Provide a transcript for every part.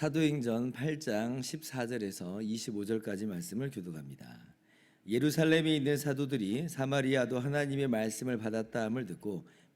사도행전 8장 14절에서 25절까지 말씀을 교독합니다. 예루살렘에 있는 사도들이 사마리아도 하나님의 말씀을 받았다 함을 듣고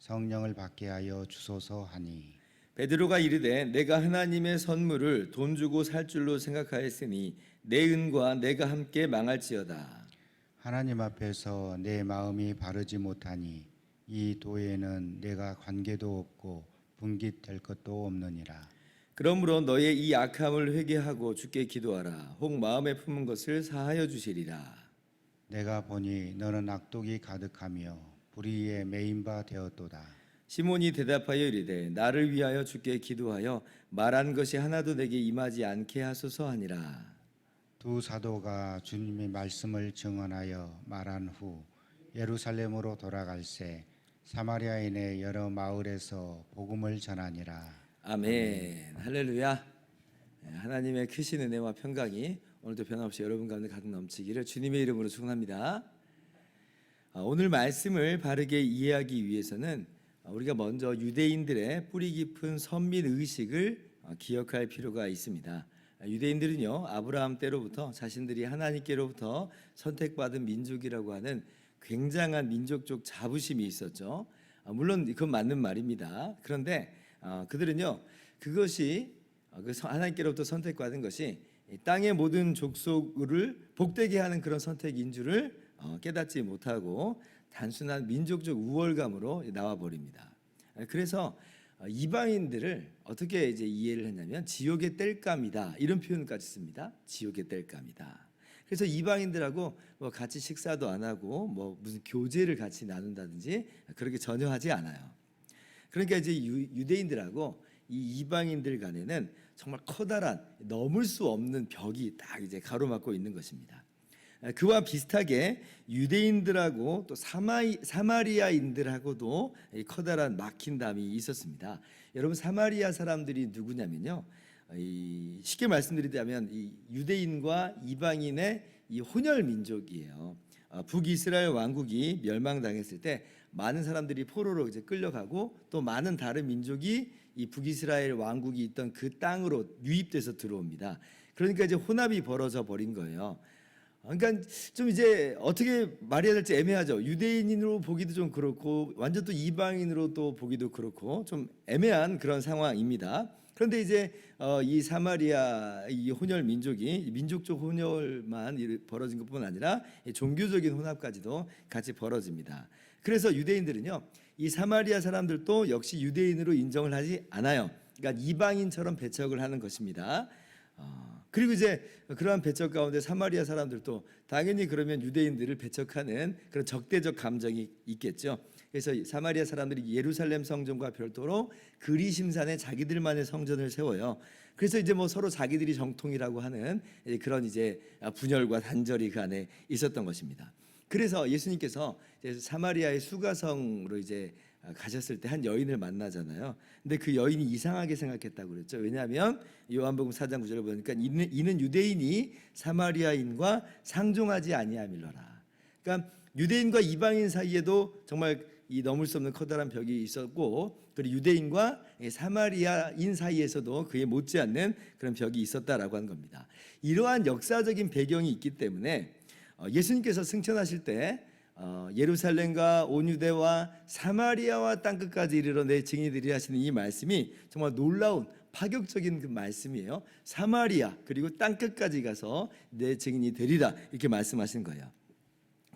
성령을 받게 하여 주소서 하니 베드로가 이르되 내가 하나님의 선물을 돈 주고 살 줄로 생각하였으니 내 은과 내가 함께 망할지어다. 하나님 앞에서 내 마음이 바르지 못하니 이 도에는 내가 관계도 없고 분깃될 것도 없느니라 그러므로 너의 이 악함을 회개하고 주께 기도하라. 혹 마음에 품은 것을 사하여 주시리라. 내가 보니 너는 악독이 가득하며 불의에 매인 바 되었도다 시몬이 대답하여 이르되 나를 위하여 주께 기도하여 말한 것이 하나도 내게 임하지 않게 하소서 하니라. 두 사도가 주님의 말씀을 증언하여 말한 후 예루살렘으로 돌아갈새 사마리아인의 여러 마을에서 복음을 전하니라. 아멘. 할렐루야. 네, 하나님의 크신 은혜와 평강이 오늘도 변함없이 여러분 가운데 가득 넘치기를 주님의 이름으로 축원합니다. 아, 오늘 말씀을 바르게 이해하기 위해서는 아, 우리가 먼저 유대인들의 뿌리 깊은 선민 의식을 어, 기억할 필요가 있습니다. 아, 유대인들은요 아브라함 때로부터 자신들이 하나님께로부터 선택받은 민족이라고 하는 굉장한 민족적 자부심이 있었죠. 아, 물론 그건 맞는 말입니다. 그런데 어, 그들은요 그것이 어, 그 선- 하나님께로부터 선택받은 것이 이 땅의 모든 족속을 복되게 하는 그런 선택인 줄을 어, 깨닫지 못하고 단순한 민족적 우월감으로 나와 버립니다. 그래서 어, 이방인들을 어떻게 이제 이해를 했냐면 지옥의 땔감이다 이런 표현까지 씁니다. 지옥의 땔감이다. 그래서 이방인들하고 뭐 같이 식사도 안 하고 뭐 무슨 교제를 같이 나눈다든지 그렇게 전혀 하지 않아요. 그러니까 이제 유, 유대인들하고 이 이방인들 간에는 정말 커다란 넘을 수 없는 벽이 딱 이제 가로막고 있는 것입니다. 그와 비슷하게 유대인들하고 또 사마이, 사마리아인들하고도 이 커다란 막힌 담이 있었습니다. 여러분 사마리아 사람들이 누구냐면요. 이 쉽게 말씀드리자면 이 유대인과 이방인의 이 혼혈 민족이에요. 아, 북이스라엘 왕국이 멸망당했을 때 많은 사람들이 포로로 이제 끌려가고 또 많은 다른 민족이 이 북이스라엘 왕국이 있던 그 땅으로 유입돼서 들어옵니다. 그러니까 이제 혼합이 벌어져 버린 거예요. 그러니까 좀 이제 어떻게 말해야 될지 애매하죠. 유대인으로 보기도 좀 그렇고 완전 또 이방인으로 또 보기도 그렇고 좀 애매한 그런 상황입니다. 그런데 이제 어, 이 사마리아 이 혼혈 민족이 민족적 혼혈만 이- 벌어진 것뿐 아니라 이 종교적인 혼합까지도 같이 벌어집니다. 그래서 유대인들은요, 이 사마리아 사람들도 역시 유대인으로 인정을 하지 않아요. 그러니까 이방인처럼 배척을 하는 것입니다. 어, 그리고 이제 그러한 배척 가운데 사마리아 사람들도 당연히 그러면 유대인들을 배척하는 그런 적대적 감정이 있겠죠. 그래서 이 사마리아 사람들이 예루살렘 성전과 별도로 그리심산에 자기들만의 성전을 세워요. 그래서 이제 뭐 서로 자기들이 정통이라고 하는 그런 이제 분열과 단절이 그 안에 있었던 것입니다. 그래서 예수님께서 사마리아의 수가성으로 이제 가셨을 때 한 여인을 만나잖아요. 근데 그 여인이 이상하게 생각했다고 그랬죠. 왜냐하면 요한복음 4장 9절을 보니까 이는, 이는 유대인이 사마리아인과 상종하지 아니함일러라. 그러니까 유대인과 이방인 사이에도 정말 이 넘을 수 없는 커다란 벽이 있었고 그리고 유대인과 이 사마리아인 사이에서도 그에 못지않는 그런 벽이 있었다라고 한 겁니다. 이러한 역사적인 배경이 있기 때문에 어, 예수님께서 승천하실 때 어, 예루살렘과 온 유대와 사마리아와 땅 끝까지 이르러 내 증인들이 하시는 이 말씀이 정말 놀라운 파격적인 그 말씀이에요. 사마리아 그리고 땅 끝까지 가서 내 증인이 되리라 이렇게 말씀하신 거예요.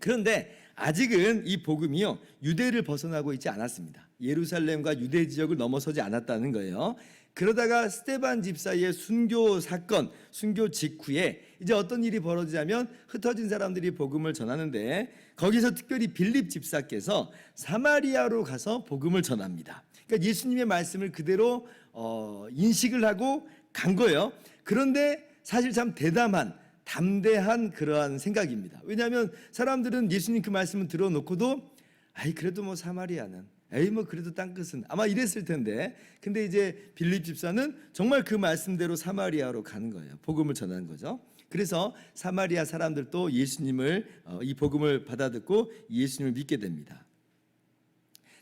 그런데 아직은 이 복음이요 유대를 벗어나고 있지 않았습니다. 예루살렘과 유대 지역을 넘어서지 않았다는 거예요. 그러다가 스테반 집사의 순교 사건, 순교 직후에 이제 어떤 일이 벌어지냐면 흩어진 사람들이 복음을 전하는데 거기서 특별히 빌립 집사께서 사마리아로 가서 복음을 전합니다. 그러니까 예수님의 말씀을 그대로 어, 인식을 하고 간 거예요. 그런데 사실 참 대담한 담대한 그러한 생각입니다. 왜냐하면 사람들은 예수님 그 말씀을 들어놓고도 아이 그래도 뭐 사마리아는 에이 뭐 그래도 땅끝은 아마 이랬을 텐데 근데 이제 빌립 집사는 정말 그 말씀대로 사마리아로 가는 거예요. 복음을 전하는 거죠. 그래서 사마리아 사람들도 예수님을 어, 이 복음을 받아듣고 예수님을 믿게 됩니다.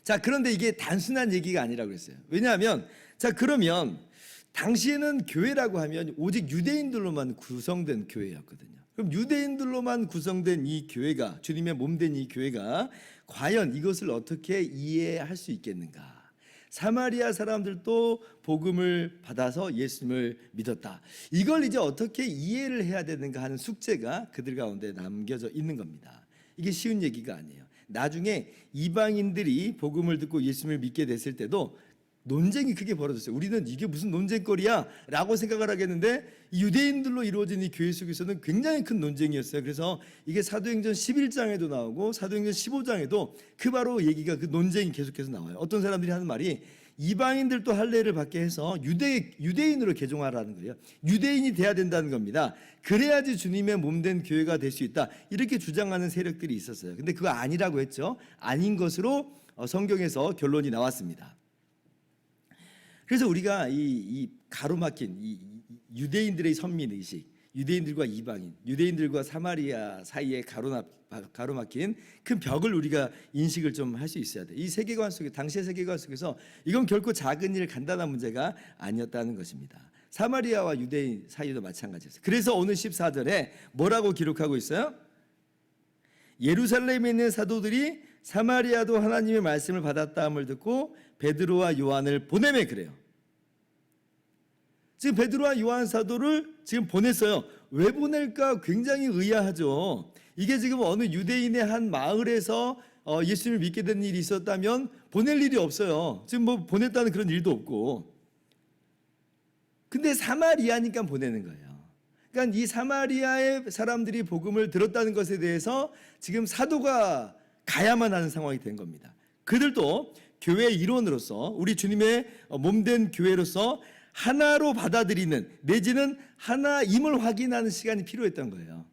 자, 그런데 이게 단순한 얘기가 아니라고 그랬어요. 왜냐하면 자, 그러면 당시에는 교회라고 하면 오직 유대인들로만 구성된 교회였거든요. 그럼 유대인들로만 구성된 이 교회가 주님의 몸 된 이 교회가 과연 이것을 어떻게 이해할 수 있겠는가? 사마리아 사람들도 복음을 받아서 예수님을 믿었다. 이걸 이제 어떻게 이해를 해야 되는가 하는 숙제가 그들 가운데 남겨져 있는 겁니다. 이게 쉬운 얘기가 아니에요. 나중에 이방인들이 복음을 듣고 예수님을 믿게 됐을 때도 논쟁이 크게 벌어졌어요. 우리는 이게 무슨 논쟁거리야? 라고 생각을 하겠는데 이 유대인들로 이루어진 이 교회 속에서는 굉장히 큰 논쟁이었어요. 그래서 이게 사도행전 11장에도 나오고 사도행전 15장에도 그 바로 얘기가 그 논쟁이 계속해서 나와요. 어떤 사람들이 하는 말이 이방인들도 할례를 받게 해서 유대 유대인으로 개종하라는 거예요. 유대인이 돼야 된다는 겁니다. 그래야지 주님의 몸된 교회가 될 수 있다. 이렇게 주장하는 세력들이 있었어요. 근데 그거 아니라고 했죠. 아닌 것으로 어, 성경에서 결론이 나왔습니다. 그래서 우리가 이, 이 가로막힌 이, 이 유대인들의 선민 의식, 유대인들과 이방인, 유대인들과 사마리아 사이에 가로나, 가로막힌 큰 벽을 우리가 인식을 좀 할 수 있어야 돼. 이 세계관 속에 당시의 세계관 속에서 이건 결코 작은 일, 간단한 문제가 아니었다는 것입니다. 사마리아와 유대인 사이도 마찬가지였어요. 그래서 오늘 14절에 뭐라고 기록하고 있어요? 예루살렘에 있는 사도들이 사마리아도 하나님의 말씀을 받았다함을 듣고 베드로와 요한을 보내매 그래요. 지금 베드로와 요한 사도를 지금 보냈어요. 왜 보낼까 굉장히 의아하죠. 이게 지금 어느 유대인의 한 마을에서 어, 예수님을 믿게 된 일이 있었다면 보낼 일이 없어요. 지금 뭐 보냈다는 그런 일도 없고. 근데 사마리아니까 보내는 거예요. 그러니까 이 사마리아의 사람들이 복음을 들었다는 것에 대해서 지금 사도가 가야만 하는 상황이 된 겁니다. 그들도 교회 일원으로서 우리 주님의 몸된 교회로서 하나로 받아들이는 내지는 하나임을 확인하는 시간이 필요했던 거예요.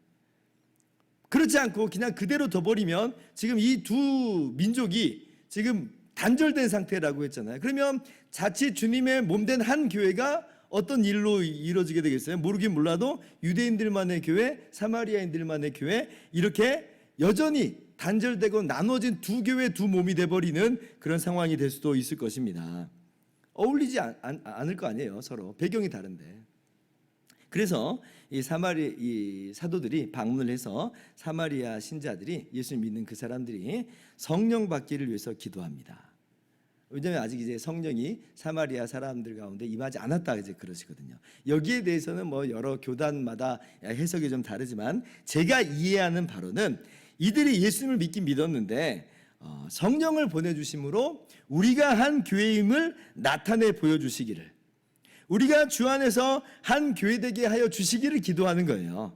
그렇지 않고 그냥 그대로 둬버리면 지금 이 두 민족이 지금 단절된 상태라고 했잖아요. 그러면 자칫 주님의 몸된 한 교회가 어떤 일로 이루어지게 되겠어요? 모르긴 몰라도 유대인들만의 교회, 사마리아인들만의 교회 이렇게 여전히 단절되고 나눠진 두 교회 두 몸이 돼버리는 그런 상황이 될 수도 있을 것입니다. 어울리지 않, 않, 않을 거 아니에요 서로 배경이 다른데. 그래서 이 사마리 이 사도들이 방문을 해서 사마리아 신자들이 예수님 믿는 그 사람들이 성령 받기를 위해서 기도합니다. 왜냐하면 아직 이제 성령이 사마리아 사람들 가운데 임하지 않았다 이제 그러시거든요. 여기에 대해서는 뭐 여러 교단마다 해석이 좀 다르지만 제가 이해하는 바로는 이들이 예수님을 믿긴 믿었는데 어, 성령을 보내주심으로 우리가 한 교회임을 나타내 보여주시기를 우리가 주 안에서 한 교회 되게 하여 주시기를 기도하는 거예요.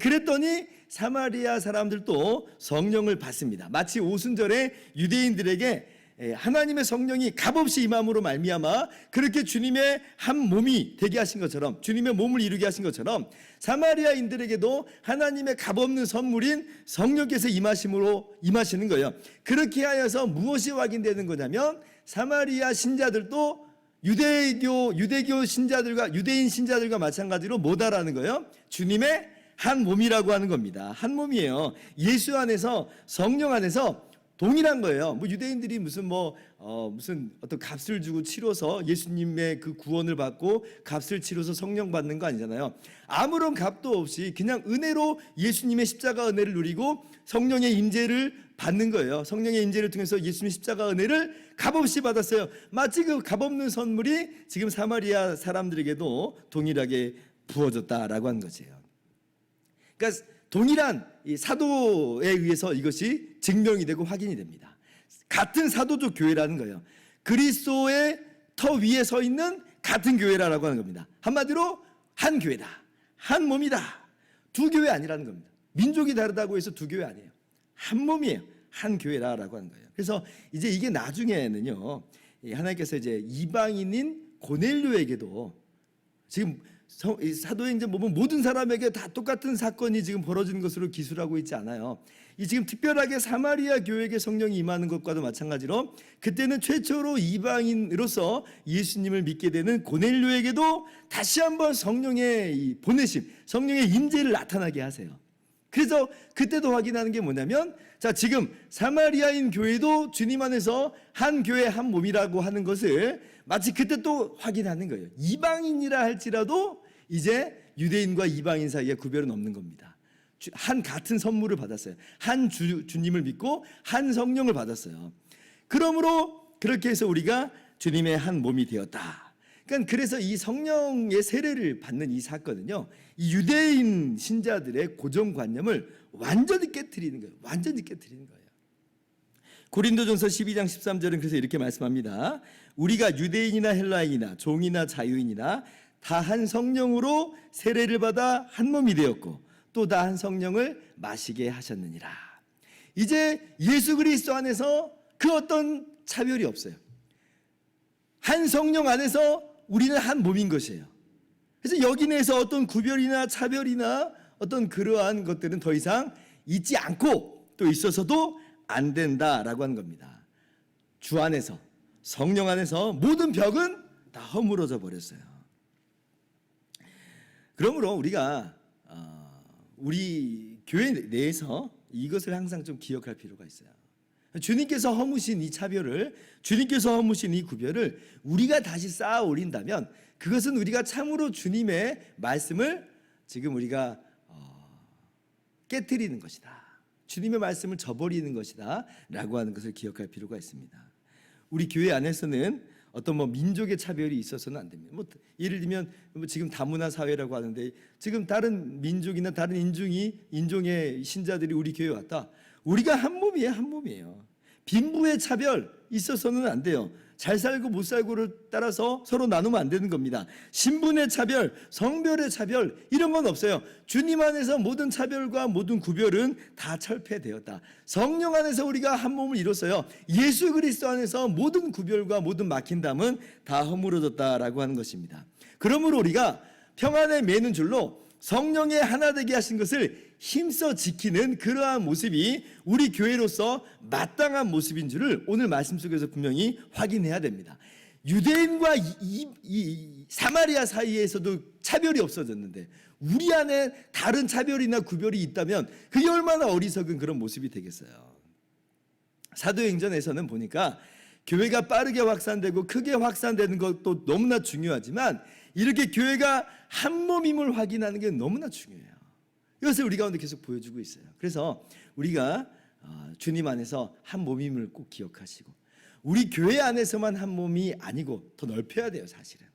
그랬더니 사마리아 사람들도 성령을 받습니다. 마치 오순절에 유대인들에게 하나님의 성령이 값없이 임함으로 말미암아 그렇게 주님의 한 몸이 되게 하신 것처럼 주님의 몸을 이루게 하신 것처럼 사마리아인들에게도 하나님의 값없는 선물인 성령께서 임하심으로 임하시는 거예요. 그렇게 하여서 무엇이 확인되는 거냐면 사마리아 신자들도 유대교 유대교 신자들과 유대인 신자들과 마찬가지로 뭐다라는 거예요. 주님의 한 몸이라고 하는 겁니다. 한 몸이에요. 예수 안에서 성령 안에서 동일한 거예요. 뭐 유대인들이 무슨 뭐 어, 무슨 어떤 값을 주고 치러서 예수님의 그 구원을 받고 값을 치러서 성령 받는 거 아니잖아요. 아무런 값도 없이 그냥 은혜로 예수님의 십자가 은혜를 누리고 성령의 임재를 받는 거예요. 성령의 임재를 통해서 예수님 십자가 은혜를 값없이 받았어요. 마치 그 값없는 선물이 지금 사마리아 사람들에게도 동일하게 부어졌다라고 한 것이에요. 그러니까 동일한 이 사도에 의해서 이것이 증명이 되고 확인이 됩니다. 같은 사도적 교회라는 거예요. 그리스도의 터 위에 서 있는 같은 교회라고 하는 겁니다. 한마디로 한 교회다. 한 몸이다. 두 교회 아니라는 겁니다. 민족이 다르다고 해서 두 교회 아니에요. 한 몸이에요. 한 교회라라고 하는 거예요. 그래서 이제 이게 나중에는요. 이 하나님께서 이제 이방인인 고넬료에게도 지금 사도행전 보면 모든 사람에게 다 똑같은 사건이 지금 벌어진 것으로 기술하고 있지 않아요. 이 지금 특별하게 사마리아 교회에게 성령이 임하는 것과도 마찬가지로 그때는 최초로 이방인으로서 예수님을 믿게 되는 고넬료에게도 다시 한번 성령의 이 보내심, 성령의 임재를 나타나게 하세요. 그래서 그때도 확인하는 게 뭐냐면 자 지금 사마리아인 교회도 주님 안에서 한 교회 한 몸이라고 하는 것을 마치 그때 또 확인하는 거예요. 이방인이라 할지라도 이제 유대인과 이방인 사이에 구별은 없는 겁니다. 주- 한 같은 선물을 받았어요. 한 주, 주님을 믿고 한 성령을 받았어요. 그러므로 그렇게 해서 우리가 주님의 한 몸이 되었다. 그러니까 그래서 이 성령의 세례를 받는 이 사건은요, 이 유대인 신자들의 고정관념을 완전히 깨뜨리는 거예요. 완전히 깨뜨리는 거예요. 고린도전서 12장 13절은 그래서 이렇게 말씀합니다. 우리가 유대인이나 헬라인이나 종이나 자유인이나 다 한 성령으로 세례를 받아 한 몸이 되었고 또 다 한 성령을 마시게 하셨느니라. 이제 예수 그리스도 안에서 그 어떤 차별이 없어요. 한 성령 안에서 우리는 한 몸인 것이에요. 그래서 여기 내에서 어떤 구별이나 차별이나 어떤 그러한 것들은 더 이상 있지 않고 또 있어서도 안 된다라고 하는 겁니다. 주 안에서 성령 안에서 모든 벽은 다 허물어져 버렸어요. 그러므로 우리가 어, 우리 교회 내에서 이것을 항상 좀 기억할 필요가 있어요. 주님께서 허무신 이 차별을 주님께서 허무신 이 구별을 우리가 다시 쌓아 올린다면 그것은 우리가 참으로 주님의 말씀을 지금 우리가 어, 깨뜨리는 것이다. 주님의 말씀을 저버리는 것이다 라고 하는 것을 기억할 필요가 있습니다. 우리 교회 안에서는 어떤 뭐 민족의 차별이 있어서는 안 됩니다. 뭐 예를 들면 뭐 지금 다문화 사회라고 하는데 지금 다른 민족이나 다른 인종이 인종의 신자들이 우리 교회 에 왔다. 우리가 한 몸이에요, 한 몸이에요. 빈부의 차별 있어서는 안 돼요. 잘 살고 못 살고를 따라서 서로 나누면 안 되는 겁니다. 신분의 차별, 성별의 차별 이런 건 없어요. 주님 안에서 모든 차별과 모든 구별은 다 철폐되었다. 성령 안에서 우리가 한 몸을 이뤘어요. 예수 그리스도 안에서 모든 구별과 모든 막힌담은 다 허물어졌다라고 하는 것입니다. 그러므로 우리가 평안에 매는 줄로 성령의 하나 되게 하신 것을 힘써 지키는 그러한 모습이 우리 교회로서 마땅한 모습인 줄을 오늘 말씀 속에서 분명히 확인해야 됩니다. 유대인과 이, 이- 이 사마리아 사이에서도 차별이 없어졌는데 우리 안에 다른 차별이나 구별이 있다면 그게 얼마나 어리석은 그런 모습이 되겠어요. 사도행전에서는 보니까 교회가 빠르게 확산되고 크게 확산되는 것도 너무나 중요하지만 이렇게 교회가 한 몸임을 확인하는 게 너무나 중요해요. 이것을 우리 가운데 계속 보여주고 있어요. 그래서 우리가 어, 주님 안에서 한 몸임을 꼭 기억하시고 우리 교회 안에서만 한 몸이 아니고 더 넓혀야 돼요, 사실은.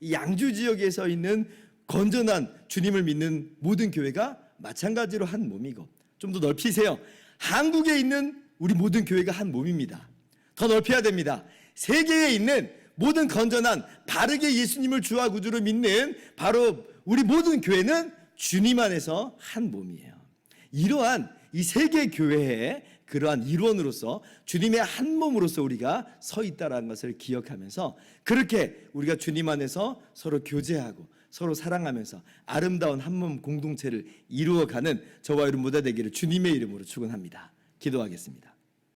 이 양주 지역에 서 있는 건전한 주님을 믿는 모든 교회가 마찬가지로 한 몸이고 좀 더 넓히세요. 한국에 있는 우리 모든 교회가 한 몸입니다. 더 넓혀야 됩니다. 세계에 있는 모든 건전한 바르게 예수님을 주와 구주로 믿는 바로 우리 모든 교회는 주님 안에서 한 몸이에요. 이러한 이 세계 교회의 그러한 일원으로서 주님의 한 몸으로서 우리가 서 있다라는 것을 기억하면서 그렇게 우리가 주님 안에서 서로 교제하고 서로 사랑하면서 아름다운 한 몸 공동체를 이루어가는 저와 여러분 모두 되기를 주님의 이름으로 축원합니다. 기도하겠습니다.